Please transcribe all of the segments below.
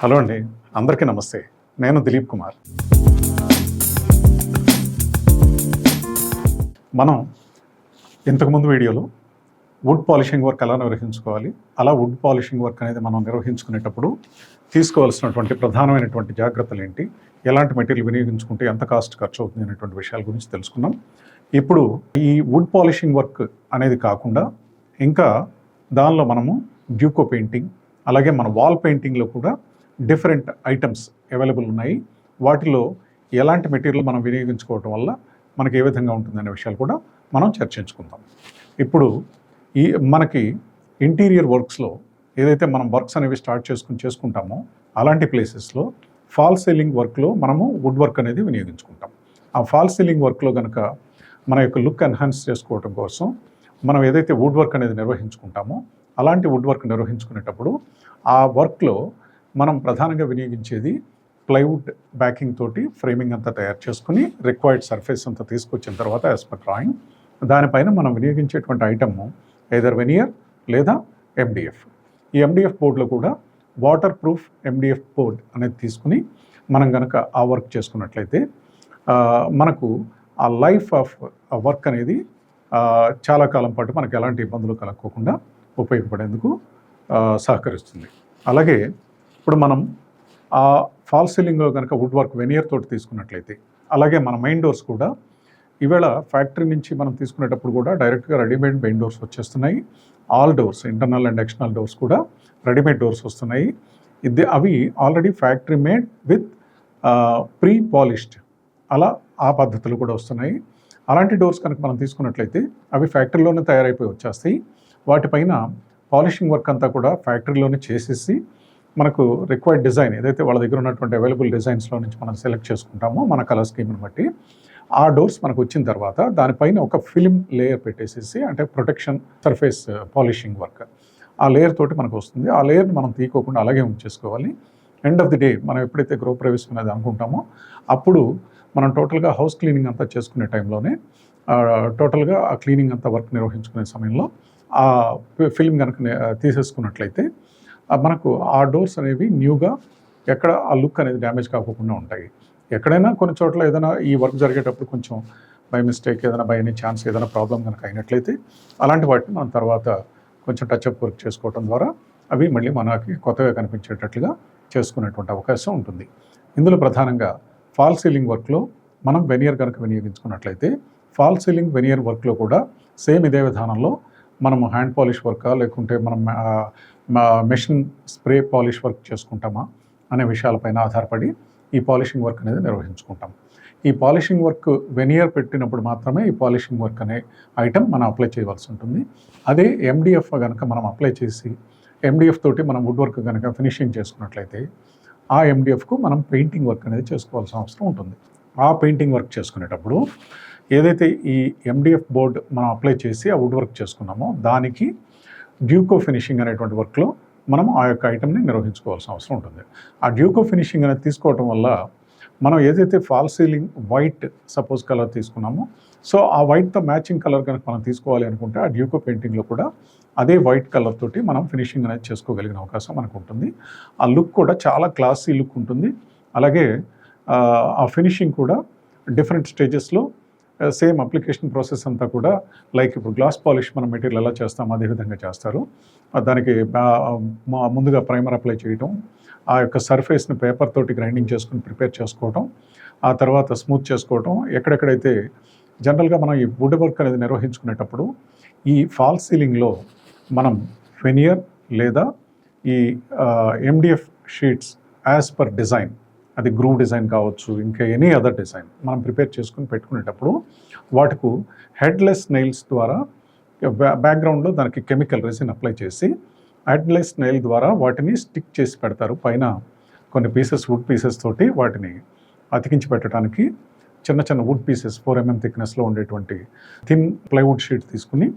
Hello అండి. అందరికీ నమస్తే. నేను దిలీప్ కుమార్. మనం ఇంతకుముందు వీడియోలో వుడ్ పాలిషింగ్ వర్క్ ఎలా నిర్వహించుకోవాలి అలా వుడ్ పాలిషింగ్ వర్క్ అనేది మనం నిర్వహించుకునేటప్పుడు తీసుకోవాల్సినటువంటి ప్రధానమైనటువంటి జాగ్రత్తలు ఏంటి ఎలాంటి మెటీరియల్ వినియోగించుకుంటే ఎంత కాస్ట్ ఖర్చు అవుతుంది అనేటువంటి విషయాల గురించి తెలుసుకున్నాం ఇప్పుడు ఈ వుడ్ పాలిషింగ్ వర్క్ అనేది కాకుండా ఇంకా దానిలో మనము డ్యూకో పెయింటింగ్ అలాగే మన వాల్ పెయింటింగ్లో కూడా డిఫరెంట్ ఐటమ్స్ అవైలబుల్ ఉన్నాయి. వాటిలో ఎలాంటి మెటీరియల్ మనం వినియోగించుకోవటం వల్ల మనకి ఏ విధంగా ఉంటుందనే విషయాలు కూడా మనం చర్చించుకుందాం. ఇప్పుడు ఈ మనకి ఇంటీరియర్ వర్క్స్లో ఏదైతే మనం వర్క్స్ అనేవి స్టార్ట్ చేసుకుని చేసుకుంటామో అలాంటి ప్లేసెస్లో ఫాల్ సీలింగ్ వర్క్లో మనము వుడ్ వర్క్ అనేది వినియోగించుకుంటాం. ఆ ఫాల్ సీలింగ్ వర్క్లో కనుక మన యొక్క లుక్ ఎన్హాన్స్ చేసుకోవటం కోసం మనం ఏదైతే వుడ్ వర్క్ అనేది నిర్వహించుకుంటామో అలాంటి వుడ్ వర్క్ నిర్వహించుకునేటప్పుడు ఆ వర్క్లో మనం ప్రధానంగా వినియోగించేది ప్లైవుడ్ బ్యాకింగ్ తోటి ఫ్రేమింగ్ అంతా తయారు చేసుకుని రిక్వైర్డ్ సర్ఫేస్ అంతా తీసుకొచ్చిన తర్వాత యాజ్ పర్ డ్రాయింగ్ దానిపైన మనం వినియోగించేటువంటి ఐటమ్ ఏదర్ వెనియర్ లేదా ఎండిఎఫ్ ఈ ఎండిఎఫ్ బోర్డులో కూడా వాటర్ ప్రూఫ్ ఎండిఎఫ్ బోర్డ్ అనేది తీసుకుని మనం కనుక ఆ వర్క్ చేసుకున్నట్లయితే మనకు ఆ లైఫ్ ఆఫ్ వర్క్ అనేది చాలా కాలం పాటు మనకు ఎలాంటి ఇబ్బందులు కలగకోకుండా ఉపయోగపడేందుకు సహకరిస్తుంది. అలాగే ఇప్పుడు మనం ఆ ఫాల్ సీలింగ్లో కనుక వుడ్ వర్క్ వెనియర్ తోటి తీసుకున్నట్లయితే అలాగే మన మెయిన్ డోర్స్ కూడా ఈవేళ ఫ్యాక్టరీ నుంచి మనం తీసుకునేటప్పుడు కూడా డైరెక్ట్గా రెడీమేడ్ మెయిన్ డోర్స్ వచ్చేస్తున్నాయి. All doors internal and external doors కూడా రెడీమేడ్ డోర్స్ వస్తున్నాయి. ఇది అవి already factory made with pre polished అలా ఆ పద్ధతులు కూడా వస్తున్నాయి. అలాంటి డోర్స్ కనుక మనం తీసుకున్నట్లయితే అవి ఫ్యాక్టరీలోనే తయారైపోయి వచ్చేస్తాయి. వాటిపైన పాలిషింగ్ వర్క్ అంతా కూడా ఫ్యాక్టరీలోనే చేసేసి మనకు రిక్వైర్డ్ డిజైన్ ఏదైతే వాళ్ళ దగ్గర ఉన్నటువంటి అవైలబుల్ డిజైన్స్లో నుంచి మనం సెలెక్ట్ చేసుకుంటామో మన కలర్ స్కీమ్ని బట్టి ఆ డోర్స్ మనకు వచ్చిన తర్వాత దానిపైన ఒక ఫిలిం లేయర్ పెట్టేసేసి అంటే ప్రొటెక్షన్ సర్ఫేస్ పాలిషింగ్ వర్క్ ఆ లేయర్ తోటి మనకు వస్తుంది. ఆ లేయర్ని మనం తీయకోకుండా అలాగే ఉంచేసుకోవాలి. ఎండ్ ఆఫ్ ది డే మనం ఎప్పుడైతే గృహ ప్రవేశం అనేది అనుకుంటామో అప్పుడు మనం టోటల్గా హౌస్ క్లీనింగ్ అంతా చేసుకునే టైంలోనే టోటల్గా ఆ క్లీనింగ్ అంతా వర్క్ నిర్వహించుకునే సమయంలో ఆ ఫిల్మ్ కనుక తీసేసుకున్నట్లయితే మనకు ఆ డోర్స్ అనేవి న్యూగా ఎక్కడ ఆ లుక్ అనేది డ్యామేజ్ కాకుండా ఉంటాయి. ఎక్కడైనా కొన్ని చోట్ల ఏదైనా ఈ వర్క్ జరిగేటప్పుడు కొంచెం బై మిస్టేక్ ఏదైనా బై ఎనీ ఛాన్స్ ఏదైనా ప్రాబ్లం కనుక అయినట్లయితే అలాంటి వాటిని మనం తర్వాత కొంచెం టచ్అప్ వర్క్ చేసుకోవడం ద్వారా అవి మళ్ళీ మనకి కొత్తగా కనిపించేటట్లుగా చేసుకునేటువంటి అవకాశం ఉంటుంది. ఇందులో ప్రధానంగా ఫాల్ సీలింగ్ వర్క్లో మనం వెనియర్ కనుక వినియోగించుకున్నట్లయితే ఫాల్ సీలింగ్ వెనియర్ వర్క్లో కూడా సేమ్ ఇదే విధానంలో మనము హ్యాండ్ పాలిష్ వర్కా? లేకుంటే మనం మెషిన్ స్ప్రే పాలిష్ వర్క్ చేసుకుంటామా? అనే విషయాలపైన ఆధారపడి ఈ పాలిషింగ్ వర్క్ అనేది నిర్వహించుకుంటాం. ఈ పాలిషింగ్ వర్క్ వెనియర్ పెట్టినప్పుడు మాత్రమే ఈ పాలిషింగ్ వర్క్ అనే ఐటెం మనం అప్లై చేయవలసి ఉంటుంది. అదే ఎండిఎఫ్ కనుక మనం అప్లై చేసి ఎండిఎఫ్ తోటి మనం వుడ్ వర్క్ కనుక ఫినిషింగ్ చేసుకున్నట్లయితే ఆ ఎండిఎఫ్కు మనం పెయింటింగ్ వర్క్ అనేది చేసుకోవాల్సిన అవసరం ఉంటుంది. ఆ పెయింటింగ్ వర్క్ చేసుకునేటప్పుడు ఏదైతే ఈ ఎండిఎఫ్ బోర్డ్ మనం అప్లై చేసి ఆ వుడ్ వర్క్ చేసుకున్నామో దానికి డ్యూకో ఫినిషింగ్ అనేటువంటి వర్క్లో మనం ఆ యొక్క ఐటమ్ని నిర్వహించుకోవాల్సిన అవసరం ఉంటుంది. ఆ డ్యూకో ఫినిషింగ్ అనేది తీసుకోవటం వల్ల మనం ఏదైతే fall ceiling white suppose colour తీసుకున్నామో సో ఆ వైట్తో మ్యాచింగ్ కలర్ కనుక మనం తీసుకోవాలి అనుకుంటే ఆ డ్యూకో పెయింటింగ్లో కూడా అదే వైట్ కలర్ తోటి మనం ఫినిషింగ్ అనేది చేసుకోగలిగిన అవకాశం మనకు ఉంటుంది. ఆ లుక్ కూడా చాలా క్లాసీ లుక్ ఉంటుంది. అలాగే ఆ, ఆ ఫినిషింగ్ కూడా డిఫరెంట్ స్టేజెస్లో సేమ్ అప్లికేషన్ ప్రాసెస్ అంతా కూడా లైక్ ఇప్పుడు గ్లాస్ పాలిష్ మనం మెటీరియల్ ఎలా చేస్తాం అదే విధంగా చేస్తారు. దానికి ముందుగా ప్రైమర్ అప్లై చేయటం ఆ యొక్క సర్ఫేస్ని పేపర్ తోటి గ్రైండింగ్ చేసుకుని ప్రిపేర్ చేసుకోవటం ఆ తర్వాత స్మూత్ చేసుకోవటం ఎక్కడెక్కడైతే జనరల్గా మనం ఈ వుడ్ వర్క్ అనేది నిర్వహించుకునేటప్పుడు ఈ ఫాల్ సీలింగ్లో మనం ఫెనియర్ లేదా ఈ MDF sheets as per design అది గ్రూవ్ డిజైన్ కావచ్చు ఇంకా ఎనీ అదర్ డిజైన్ మనం ప్రిపేర్ చేసుకుని పెట్టుకునేటప్పుడు వాటికు హెడ్లెస్ నెయిల్స్ ద్వారా బ్యాక్గ్రౌండ్లో దానికి కెమికల్ రెసిన్ అప్లై చేసి హెడ్లెస్ నెయిల్ ద్వారా వాటిని స్టిక్ చేసి పెడతారు. పైన కొన్ని పీసెస్ వుడ్ పీసెస్ తోటి వాటిని అతికించి పెట్టడానికి చిన్న చిన్న వుడ్ పీసెస్ ఫోర్ ఎంఎం థిక్నెస్లో ఉండేటువంటి థిన్ ప్లైవుడ్ షీట్ తీసుకుని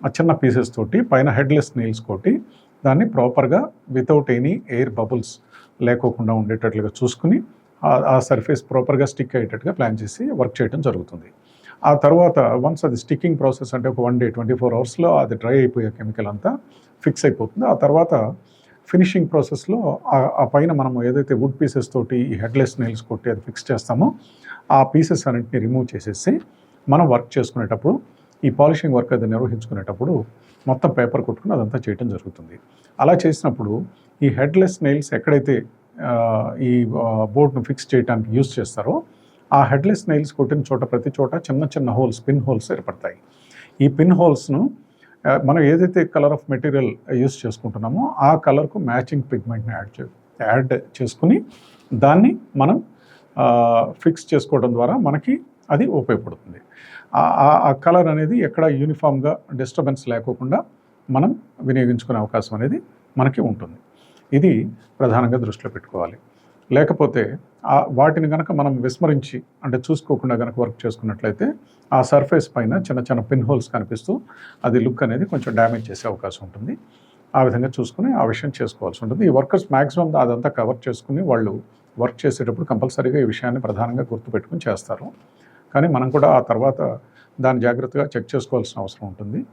ఆ చిన్న పీసెస్ తోటి పైన హెడ్లెస్ నెయిల్స్ కొట్టి దాన్ని ప్రాపర్గా వితౌట్ ఎనీ ఎయిర్ బబుల్స్ లేకోకుండా ఉండేటట్లుగా చూసుకుని ఆ- సర్ఫేస్ ప్రాపర్గా స్టిక్ అయ్యేటట్టుగా ప్లాన్ చేసి వర్క్ చేయడం జరుగుతుంది. ఆ తర్వాత వన్స్ అది స్టిక్కింగ్ ప్రాసెస్ అంటే ఒక వన్ డే ట్వంటీ ఫోర్ అవర్స్లో అది డ్రై అయిపోయే కెమికల్ అంతా ఫిక్స్ అయిపోతుంది. ఆ తర్వాత ఫినిషింగ్ ప్రాసెస్లో ఆ- పైన మనం ఏదైతే వుడ్ పీసెస్ తోటి ఈ హెడ్లెస్ నెయిల్స్ కొట్టి అది ఫిక్స్ చేస్తామో ఆ పీసెస్ అన్నింటిని రిమూవ్ చేసేసి మనం వర్క్ చేసుకునేటప్పుడు ఈ పాలిషింగ్ వర్క్ అది నిర్వహించుకునేటప్పుడు మొత్తం పేపర్ కొట్టుకుని అదంతా చేయటం జరుగుతుంది. అలా చేసినప్పుడు ఈ హెడ్లెస్ నెయిల్స్ ఎక్కడైతే ఈ బోర్డ్ను ఫిక్స్ చేయడానికి యూస్ చేస్తారో ఆ హెడ్లెస్ నెయిల్స్ కొట్టిన చోట ప్రతి చోట చిన్న చిన్న హోల్స్ పిన్ హోల్స్ ఏర్పడతాయి. ఈ పిన్ హోల్స్ను మనం ఏదైతే కలర్ ఆఫ్ మెటీరియల్ యూస్ చేసుకుంటున్నామో ఆ కలర్కు మ్యాచింగ్ పిగ్మెంట్ని యాడ్ చే యాడ్ చేసుకుని దాన్ని మనం ఫిక్స్ చేసుకోవడం ద్వారా మనకి అది ఉపయోగపడుతుంది. ఆ- ఆ- కలర్ అనేది ఎక్కడ యూనిఫామ్గా డిస్టర్బెన్స్ లేకోకుండా మనం వినియోగించుకునే అవకాశం అనేది మనకి ఉంటుంది. ఇది ప్రధానంగా దృష్టిలో పెట్టుకోవాలి. లేకపోతే ఆ వాటిని కనుక మనం విస్మరించి అంటే చూసుకోకుండా కనుక వర్క్ చేసుకున్నట్లయితే ఆ సర్ఫేస్ పైన చిన్న చిన్న పిన్ హోల్స్ కనిపిస్తూ అది లుక్ అనేది కొంచెం డ్యామేజ్ చేసే అవకాశం ఉంటుంది. ఆ విధంగా చూసుకుని ఆ విషయం చేసుకోవాల్సి ఉంటుంది. ఈ వర్కర్స్ మ్యాక్సిమం అదంతా కవర్ చేసుకుని వాళ్ళు వర్క్ చేసేటప్పుడు కంపల్సరీగా ఈ విషయాన్ని ప్రధానంగా గుర్తుపెట్టుకుని చేస్తారు. కానీ మనం కూడా ఆ తర్వాత దాన్ని జాగ్రత్తగా చెక్ చేసుకోవాల్సిన అవసరం ఉంటుంది.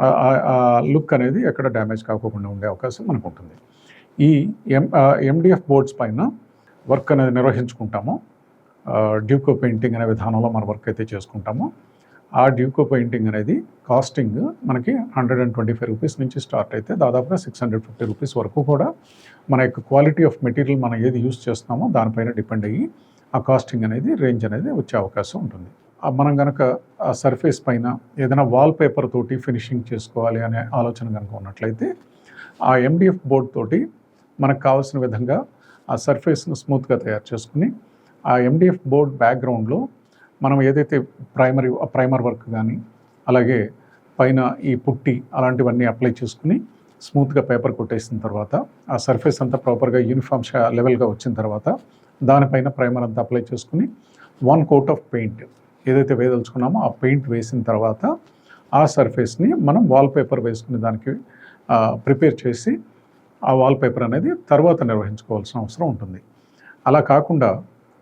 ఆ- లుక్ అనేది ఎక్కడ డ్యామేజ్ కాకుండా ఉండే అవకాశం మనకు ఉంటుంది ఈ ఎం ఎండిఎఫ్ బోర్డ్స్ పైన వర్క్ అనేది నిర్వహించుకుంటాము. డ్యూకో పెయింటింగ్ అనే విధానంలో మన వర్క్ అయితే చేసుకుంటామో. ఆ డ్యూకో పెయింటింగ్ అనేది కాస్టింగ్ మనకి hundred and twenty five rupees నుంచి స్టార్ట్ అయితే దాదాపుగా సిక్స్ హండ్రెడ్ ఫిఫ్టీ రూపీస్ వరకు కూడా మన యొక్క క్వాలిటీ ఆఫ్ మెటీరియల్ మనం ఏది యూస్ చేస్తున్నామో దానిపైన డిపెండ్ అయ్యి ఆ కాస్టింగ్ అనేది రేంజ్ అనేది వచ్చే అవకాశం ఉంటుంది. మనం కనుక ఆ సర్ఫేస్ పైన ఏదైనా వాల్ పేపర్ తోటి ఫినిషింగ్ చేసుకోవాలి అనే ఆలోచన కనుక ఉన్నట్లయితే ఆ ఎండిఎఫ్ బోర్డ్ తోటి మనకు కావాల్సిన విధంగా ఆ సర్ఫేస్ను స్మూత్గా తయారు చేసుకుని ఆ ఎండిఎఫ్ బోర్డ్ బ్యాక్గ్రౌండ్లో మనం ఏదైతే ప్రైమరీ ప్రైమర్ వర్క్ కానీ అలాగే పైన ఈ పుట్టి అలాంటివన్నీ అప్లై చేసుకుని స్మూత్గా పేపర్ కొట్టేసిన తర్వాత ఆ సర్ఫేస్ అంతా ప్రాపర్గా యూనిఫామ్ లెవెల్గా వచ్చిన తర్వాత దానిపైన ప్రైమర్ అంతా అప్లై చేసుకుని వన్ కోట్ ఆఫ్ పెయింట్ ఏదైతే వేయదలుచుకున్నామో ఆ పెయింట్ వేసిన తర్వాత ఆ సర్ఫేస్ని మనం వాల్ పేపర్ వేసుకునే దానికి ప్రిపేర్ చేసి ఆ వాల్ పేపర్ అనేది తర్వాత నిర్వహించుకోవాల్సిన అవసరం ఉంటుంది. అలా కాకుండా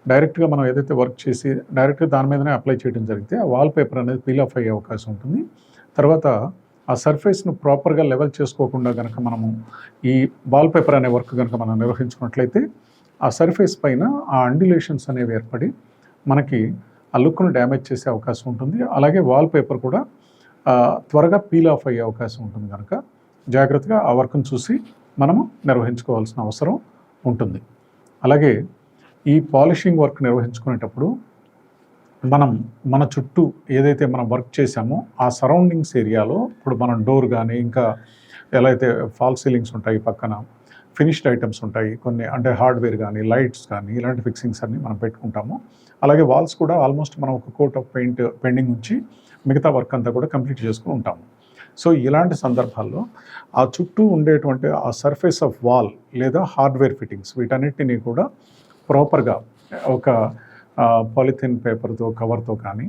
డైరెక్ట్గా మనం ఏదైతే వర్క్ చేసి డైరెక్ట్గా దాని మీదనే అప్లై చేయడం జరిగితే ఆ వాల్ పేపర్ అనేది పీల్ ఆఫ్ అయ్యే అవకాశం ఉంటుంది. తర్వాత ఆ సర్ఫేస్ను ప్రాపర్గా లెవెల్ చేసుకోకుండా కనుక మనము ఈ వాల్ పేపర్ అనే వర్క్ కనుక మనం నిర్వహించుకున్నట్లయితే ఆ సర్ఫేస్ పైన ఆ అండ్యులేషన్స్ అనేవి ఏర్పడి మనకి ఆ లుక్ను డ్యామేజ్ చేసే అవకాశం ఉంటుంది. అలాగే వాల్ పేపర్ కూడా త్వరగా పీల్ ఆఫ్ అయ్యే అవకాశం ఉంటుంది కనుక జాగ్రత్తగా ఆ వర్క్ను చూసి మనము నిర్వహించుకోవాల్సిన అవసరం ఉంటుంది. అలాగే ఈ పాలిషింగ్ వర్క్ నిర్వహించుకునేటప్పుడు మనం మన చుట్టూ ఏదైతే మనం వర్క్ చేసామో ఆ సరౌండింగ్స్ ఏరియాలో ఇప్పుడు మనం డోర్ కానీ ఇంకా ఎలా అయితే ఫాల్ సీలింగ్స్ ఉంటాయి పక్కన ఫినిష్డ్ ఐటమ్స్ ఉంటాయి. కొన్ని అంటే హార్డ్వేర్ కానీ లైట్స్ కానీ ఇలాంటి ఫిక్సింగ్స్ అన్ని మనం పెట్టుకుంటాము. అలాగే వాల్స్ కూడా ఆల్మోస్ట్ మనం ఒక కోట్ ఆఫ్ పెయింట్ పెండింగ్ ఉంచి మిగతా వర్క్ అంతా కూడా కంప్లీట్ చేసుకుని ఉంటాము. సో ఇలాంటి సందర్భాల్లో ఆ చుట్టూ ఉండేటువంటి ఆ సర్ఫేస్ ఆఫ్ వాల్ లేదా హార్డ్వేర్ ఫిట్టింగ్స్ వీటన్నిటిని కూడా ప్రాపర్గా ఒక పాలిథిన్ పేపర్తో కవర్తో కానీ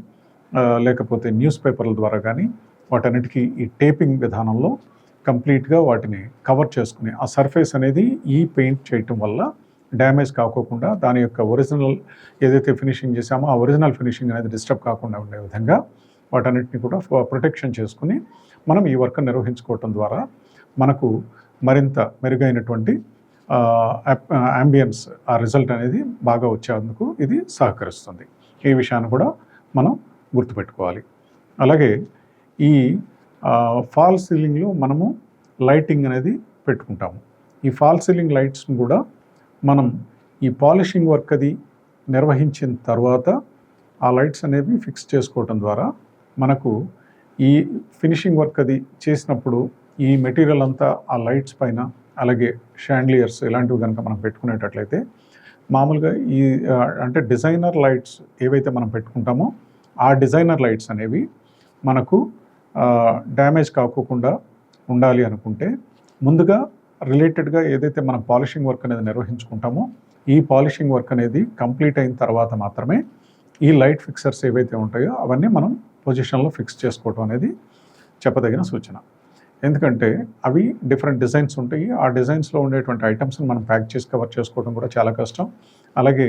లేకపోతే న్యూస్ పేపర్ల ద్వారా కానీ వాటన్నిటికీ ఈ టేపింగ్ విధానంలో కంప్లీట్గా వాటిని కవర్ చేసుకుని ఆ సర్ఫేస్ అనేది ఈ పెయింట్ చేయటం వల్ల డ్యామేజ్ కాకోకుండా దాని యొక్క ఒరిజినల్ ఏదైతే ఫినిషింగ్ చేసామో ఆ ఒరిజినల్ ఫినిషింగ్ అనేది డిస్టర్బ్ కాకుండా ఉండే విధంగా వాటన్నిటిని కూడా ప్రొటెక్షన్ చేసుకుని మనం ఈ వర్క్ నిర్వహించుకోవటం ద్వారా మనకు మరింత మెరుగైనటువంటి అంబియన్స్ ఆ రిజల్ట్ అనేది బాగా వచ్చేందుకు ఇది సహకరిస్తుంది. ఈ విషయాన్ని కూడా మనం గుర్తుపెట్టుకోవాలి. అలాగే ఈ ఫాల్ సీలింగ్లో మనము లైటింగ్ అనేది పెట్టుకుంటాము. ఈ ఫాల్ సీలింగ్ లైట్స్ని కూడా మనం ఈ పాలిషింగ్ వర్క్ అది నిర్వహించిన తర్వాత ఆ లైట్స్ అనేవి ఫిక్స్ చేసుకోవటం ద్వారా మనకు ఈ ఫినిషింగ్ వర్క్ అది చేసినప్పుడు ఈ మెటీరియల్ అంతా ఆ లైట్స్ పైన అలాగే షాండ్లియర్స్ ఇలాంటివి కనుక మనం పెట్టుకునేటట్లయితే మామూలుగా ఈ అంటే డిజైనర్ లైట్స్ ఏవైతే మనం పెట్టుకుంటామో ఆ డిజైనర్ లైట్స్ అనేవి మనకు డ్యామేజ్ కాకోకుండా ఉండాలి అనుకుంటే ముందుగా రిలేటెడ్గా ఏదైతే మనం పాలిషింగ్ వర్క్ అనేది నిర్వహించుకుంటామో ఈ పాలిషింగ్ వర్క్ అనేది కంప్లీట్ అయిన తర్వాత మాత్రమే ఈ లైట్ ఫిక్సర్స్ ఏవైతే ఉంటాయో అవన్నీ మనం పొజిషన్లో ఫిక్స్ చేసుకోవటం అనేది చెప్పదగిన సూచన. ఎందుకంటే అవి డిఫరెంట్ డిజైన్స్ ఉంటాయి. ఆ డిజైన్స్లో ఉండేటువంటి ఐటమ్స్ని మనం ప్యాక్ చేసి కవర్ చేసుకోవడం కూడా చాలా కష్టం. అలాగే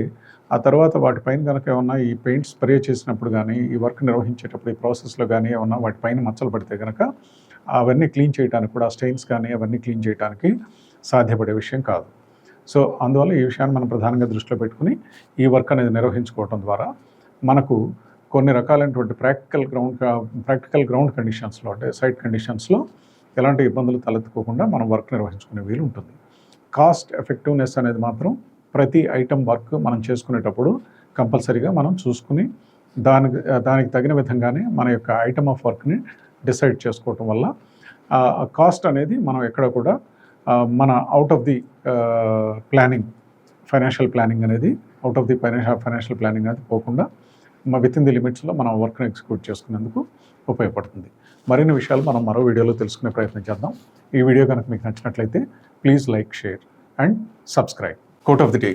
ఆ తర్వాత వాటిపైన కనుక ఏమన్నా ఈ పెయింట్ స్ప్రే చేసినప్పుడు కానీ ఈ వర్క్ నిర్వహించేటప్పుడు ఈ ప్రాసెస్లో కానీ ఏమన్నా వాటిపైన మచ్చలు పడితే కనుక అవన్నీ క్లీన్ చేయడానికి కూడా స్టెయిన్స్ కానీ అవన్నీ క్లీన్ చేయడానికి సాధ్యపడే విషయం కాదు. సో అందువల్ల ఈ విషయాన్ని మనం ప్రధానంగా దృష్టిలో పెట్టుకుని ఈ వర్క్ అనేది నిర్వహించుకోవటం ద్వారా మనకు కొన్ని రకాలైనటువంటి ప్రాక్టికల్ గ్రౌండ్ ప్రాక్టికల్ గ్రౌండ్ కండిషన్స్లో అంటే సైట్ కండిషన్స్లో ఎలాంటి ఇబ్బందులు తలెత్తుకోకుండా మనం వర్క్ నిర్వహించుకునే వీలు ఉంటుంది. కాస్ట్ ఎఫెక్టివ్నెస్ అనేది మాత్రం ప్రతి ఐటమ్ వర్క్ మనం చేసుకునేటప్పుడు కంపల్సరీగా మనం చూసుకుని దానికి దానికి తగిన విధంగానే మన యొక్క ఐటమ్ ఆఫ్ వర్క్ని డిసైడ్ చేసుకోవటం వల్ల కాస్ట్ అనేది మనం ఎక్కడ కూడా మన out of the planning financial planning అనేది out of the financial financial planning అనేది పోకుండా విత్ ఇన్ ది లిమిట్స్లో మనం వర్క్ని ఎగ్జిక్యూట్ చేసుకునేందుకు ఉపయోగపడుతుంది. మరిన్ని విషయాలు మనం మరో వీడియోలో తెలుసుకునే ప్రయత్నం చేద్దాం. ఈ వీడియో కనుక మీకు నచ్చినట్లయితే please like share and subscribe quote of the day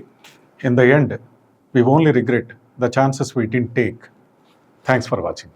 in the end we only regret the chances we didn't take thanks for watching